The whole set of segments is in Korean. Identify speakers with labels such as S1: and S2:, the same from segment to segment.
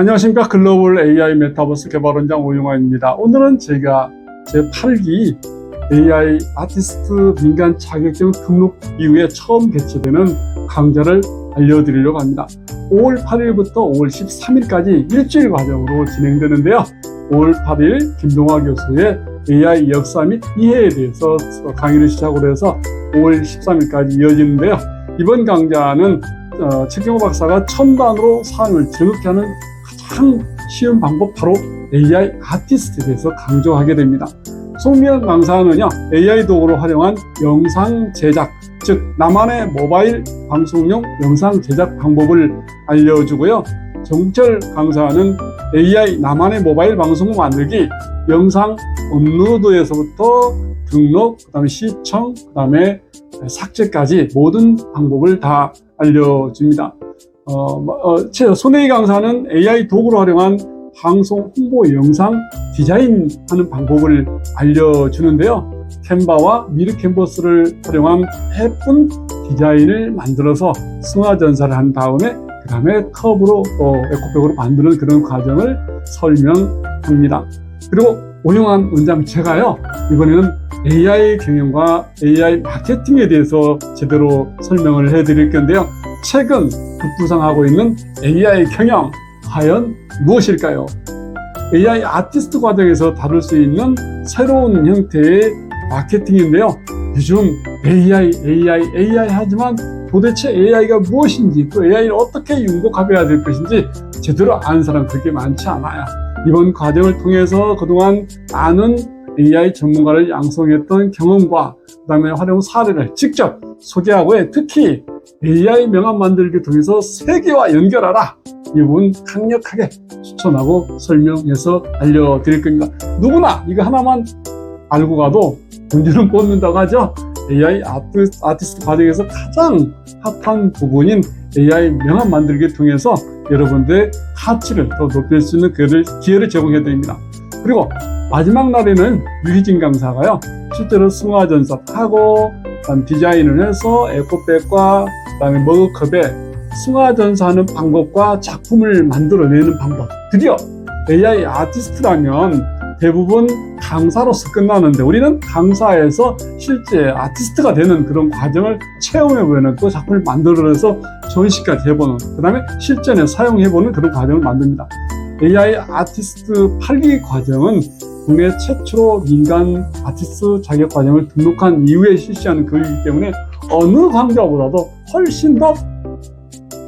S1: 안녕하십니까 글로벌 AI 메타버스 개발 원장 오용환입니다. 오늘은 제가 제 8기 AI 아티스트 민간 자격증 등록 이후에 처음 개최되는 강좌를 알려드리려고 합니다. 5월 8일부터 5월 13일까지 일주일 과정으로 진행되는데요. 5월 8일 김동화 교수의 AI 역사 및 이해에 대해서 강의를 시작으로 해서 5월 13일까지 이어지는데요. 이번 강좌는 어, 최경호 박사가 첨단으로 사람을 즐겁게 하는 가장 쉬운 방법 바로 AI 아티스트에 대해서 강조하게 됩니다. 송미연 강사는요 AI 도구를 활용한 영상 제작 즉 나만의 모바일 방송용 영상 제작 방법을 알려주고요. 정철 강사는 AI 나만의 모바일 방송 만들기 영상 업로드에서부터 등록, 그 다음에 시청, 그 다음에 삭제까지 모든 방법을 다 알려줍니다. 어, 뭐, 어, 제 손혜희 강사는 AI 도구를 활용한 방송 홍보 영상 디자인하는 방법을 알려주는데요. 캔바와 미르 캔버스를 활용한 예쁜 디자인을 만들어서 승화전사를 한 다음에 그 다음에 컵으로 또 에코백으로 만드는 그런 과정을 설명합니다. 그리고 오용한 원장 제가요 이번에는 AI 경영과 AI 마케팅에 대해서 제대로 설명을 해드릴 건데요. 최근 급부상하고 있는 AI 경영 과연 무엇일까요? AI 아티스트 과정에서 다룰 수 있는 새로운 형태의 마케팅인데요. 요즘 AI, AI, AI 하지만 도대체 AI가 무엇인지 또 AI를 어떻게 융복합해야 될 것인지 제대로 아는 사람 그렇게 많지 않아요. 이번 과정을 통해서 그동안 아는 AI 전문가를 양성했던 경험과 그다음에 활용 사례를 직접 소개하고 해 특히 AI 명함 만들기 통해서 세계와 연결하라 이 부분 강력하게 추천하고 설명해서 알려드릴 겁니다. 누구나 이거 하나만 알고 가도 문제는 뽑는다고 하죠. AI 아티스트, 아티스트 과정에서 가장 핫한 부분인 AI 명함 만들기를 통해서 여러분들의 가치를 더 높일 수 있는 기회를, 기회를 제공해 드립니다. 그리고 마지막 날에는 유희진 강사가요. 실제로 승화 전사 타고 그다음 디자인을 해서 에코백과 그다음에 머그컵에 승화 전사하는 방법과 작품을 만들어내는 방법. 드디어 AI 아티스트라면 대부분 강사로서 끝나는데 우리는 강사에서 실제 아티스트가 되는 그런 과정을 체험해보는 또 작품을 만들어내서 전시까지 해보는 그 다음에 실전에 사용해보는 그런 과정을 만듭니다. AI 아티스트 8기 과정은 국내 최초로 민간 아티스트 자격 과정을 등록한 이후에 실시하는 교육이기 때문에 어느 강좌보다도 훨씬 더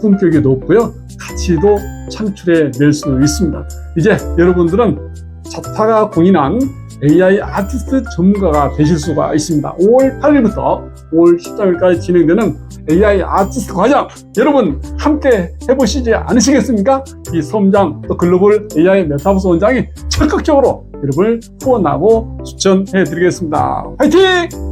S1: 품격이 높고요. 가치도 창출해 낼 수 있습니다. 이제 여러분들은 자타가 공인한 AI 아티스트 전문가가 되실 수가 있습니다. 5월 8일부터 5월 13일까지 진행되는 AI 아티스트 과정 여러분 함께 해보시지 않으시겠습니까? 이 섬장 또 글로벌 AI 메타버스 원장이 적극적으로 여러분을 후원하고 추천해 드리겠습니다. 화이팅!